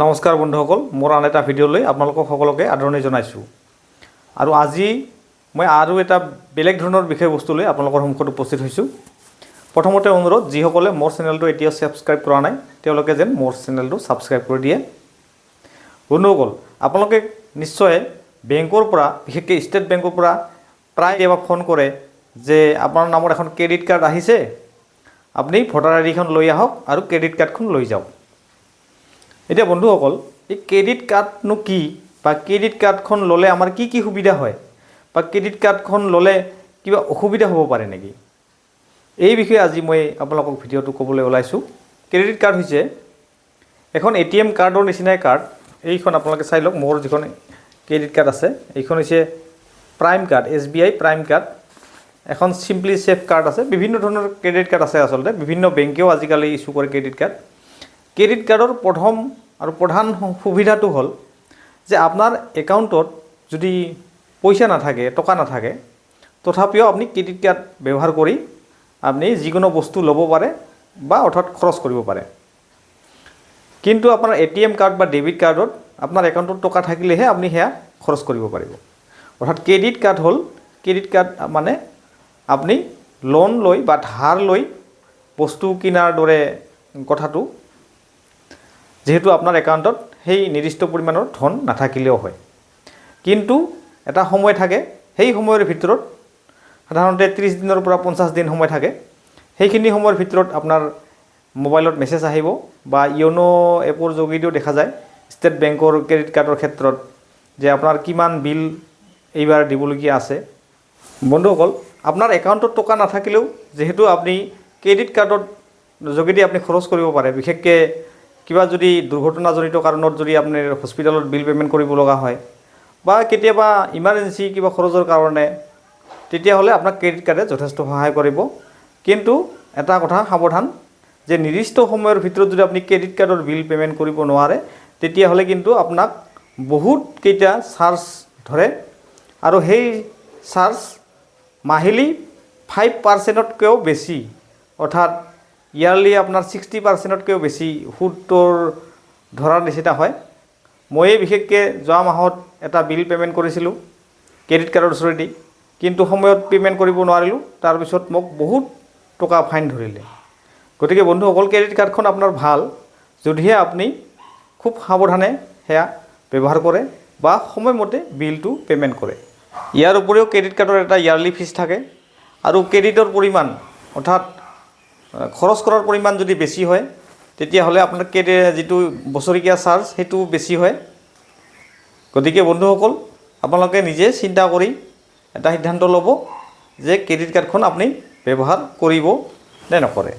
নমস্কাৰ বন্ধুসকল, মোৰ আন এটা ভিডিঅ'লৈ আপোনালোকক সকলোকে আদৰণি জনাইছোঁ। আৰু আজি মই আৰু এটা বেলেগ ধৰণৰ বিষয়বস্তু লৈ আপোনালোকৰ সন্মুখত উপস্থিত হৈছোঁ। প্ৰথমতে অনুৰোধ, যিসকলে মোৰ চেনেলটো এতিয়াও ছাবস্ক্ৰাইব কৰা নাই, তেওঁলোকে যেন মোৰ চেনেলটো ছাবস্ক্ৰাইব কৰি দিয়ে। বন্ধুসকল, আপোনালোকে নিশ্চয় বেংকৰ পৰা, বিশেষকৈ ষ্টেট বেংকৰ পৰা প্ৰায় এবাৰ ফোন কৰে যে আপোনাৰ নামত এখন ক্ৰেডিট কাৰ্ড আহিছে। আপুনি ভোটাৰ আই ডিখন লৈ আহক আৰু ক্ৰেডিট কাৰ্ডখন লৈ যাওক। এতিয়া বন্ধুসকল, এই ক্ৰেডিট কাৰ্ডনো কি বা ক্ৰেডিট কাৰ্ডখন ল'লে আমাৰ কি কি সুবিধা হয় বা ক্ৰেডিট কাৰ্ডখন ল'লে কিবা অসুবিধা হ'ব পাৰে নেকি? এই বিষয়ে আজি মই আপোনালোকক ভিডিঅ'টো ক'বলৈ ওলাইছোঁ। ক্ৰেডিট কাৰ্ড হৈছে এখন এ টি এম কাৰ্ডৰ নিচিনাই কাৰ্ড এইখন আপোনালোকে চাই লওক, মোৰ যিখন ক্ৰেডিট কাৰ্ড আছে, এইখন হৈছে prime card S B I prime card এখন চিম্পলি ছেফ কাৰ্ড আছে। বিভিন্ন ধৰণৰ ক্ৰেডিট কাৰ্ড আছে আচলতে। বিভিন্ন বেংকেও আজিকালি ইছ্যু কৰে ক্ৰেডিট কাৰ্ড ক্ৰেডিট কাৰ্ডৰ প্ৰথম আৰু প্ৰধান সুবিধাটো হ'ল যে আপোনাৰ একাউণ্টত যদি পইচা নাথাকে টকা নাথাকে তথাপিও আপুনি ক্ৰেডিট কাৰ্ড ব্যৱহাৰ কৰি আপুনি যিকোনো বস্তু ল'ব পাৰে বা অৰ্থাৎ খৰচ কৰিব পাৰে। কিন্তু আপোনাৰ এ টি এম কাৰ্ড বা ডেবিট কাৰ্ডত আপোনাৰ একাউণ্টত টকা থাকিলেহে আপুনি সেয়া খৰচ কৰিব পাৰিব। অৰ্থাৎ ক্ৰেডিট কাৰ্ড হ'ল ক্ৰেডিট কাৰ্ড মানে আপুনি লোন লৈ বা ধাৰ লৈ বস্তু কিনাৰ দৰে কথাটো যিহেতু আপোনাৰ একাউণ্টত সেই নিৰ্দিষ্ট পৰিমাণৰ ধন নাথাকিলেও হয়। কিন্তু এটা সময় থাকে, সেই সময়ৰ ভিতৰত, সাধাৰণতে ত্ৰিছ দিনৰ পৰা পঞ্চাছ দিন সময় থাকে, সেইখিনি সময়ৰ ভিতৰত আপোনাৰ মোবাইলত মেছেজ আহিব বা য়োন' এপৰ যোগেদিও দেখা যায়, ষ্টেট বেংকৰ ক্ৰেডিট কাৰ্ডৰ ক্ষেত্ৰত যে আপোনাৰ কিমান বিল এইবাৰ দিবলগীয়া আছে। বন্ধুসকল, আপোনাৰ একাউণ্টত টকা নাথাকিলেও, যিহেতু আপুনি ক্ৰেডিট কাৰ্ডৰ যোগেদি আপুনি খৰচ কৰিব পাৰে, বিশেষকৈ কিবা যদি দুৰ্ঘটনাজনিত কাৰণত যদি আপুনি হস্পিটেলত বিল পে'মেণ্ট কৰিব লগা হয়, বা কেতিয়াবা ইমাৰ্জেঞ্চি কিবা খৰচৰ কাৰণে, তেতিয়াহ'লে আপোনাক ক্ৰেডিট কাৰ্ডে যথেষ্ট সহায় কৰিব। কিন্তু এটা কথা সাৱধান, যে নিৰ্দিষ্ট সময়ৰ ভিতৰত যদি আপুনি ক্ৰেডিট কাৰ্ডৰ বিল পে'মেণ্ট কৰিব নোৱাৰে, তেতিয়াহ'লে কিন্তু আপোনাক বহুতকেইটা চাৰ্জ ধৰে। আৰু সেই চাৰ্জ মাহিলী ফাইভ পাৰ্চেণ্টতকৈও বেছি। অৰ্থাৎ ইয়াৰলি আপোনাৰ ছিক্সটি পাৰ্চেণ্টতকৈও বেছি সুতৰ ধৰাৰ নিচিনা হয়। ময়ে বিশেষকৈ যোৱা মাহত এটা বিল পে'মেণ্ট কৰিছিলোঁ ক্ৰেডিট কাৰ্ডৰ থ্ৰুৱেদি কিন্তু সময়ত পে'মেণ্ট কৰিব নোৱাৰিলোঁ তাৰপিছত মোক বহুত টকা ফাইন ধৰিলে। গতিকে বন্ধুসকল ক্ৰেডিট কাৰ্ডখন আপোনাৰ ভালো, যদিহে আপুনি খুব সাৱধানে সেয়া ব্যৱহাৰ কৰে বা সময়মতে বিলটো পে'মেণ্ট কৰে। ইয়াৰ উপৰিও ক্ৰেডিট কাৰ্ডৰ এটা ইয়াৰলি ফিজ থাকে। আৰু ক্ৰেডিটৰ পৰিমাণ, অৰ্থাৎ খৰচ কৰাৰ পৰিমাণ যদি বেছি হয়, তেতিয়াহ'লে আপোনাৰ ক্ৰেডি যিটো বছৰেকীয়া চাৰ্জ, সেইটো বেছি হয়। গতিকে বন্ধুসকল, আপোনালোকে নিজে চিন্তা কৰি এটা সিদ্ধান্ত ল'ব যে ক্ৰেডিট কাৰ্ডখন আপুনি ব্যৱহাৰ কৰিব নে নকৰে।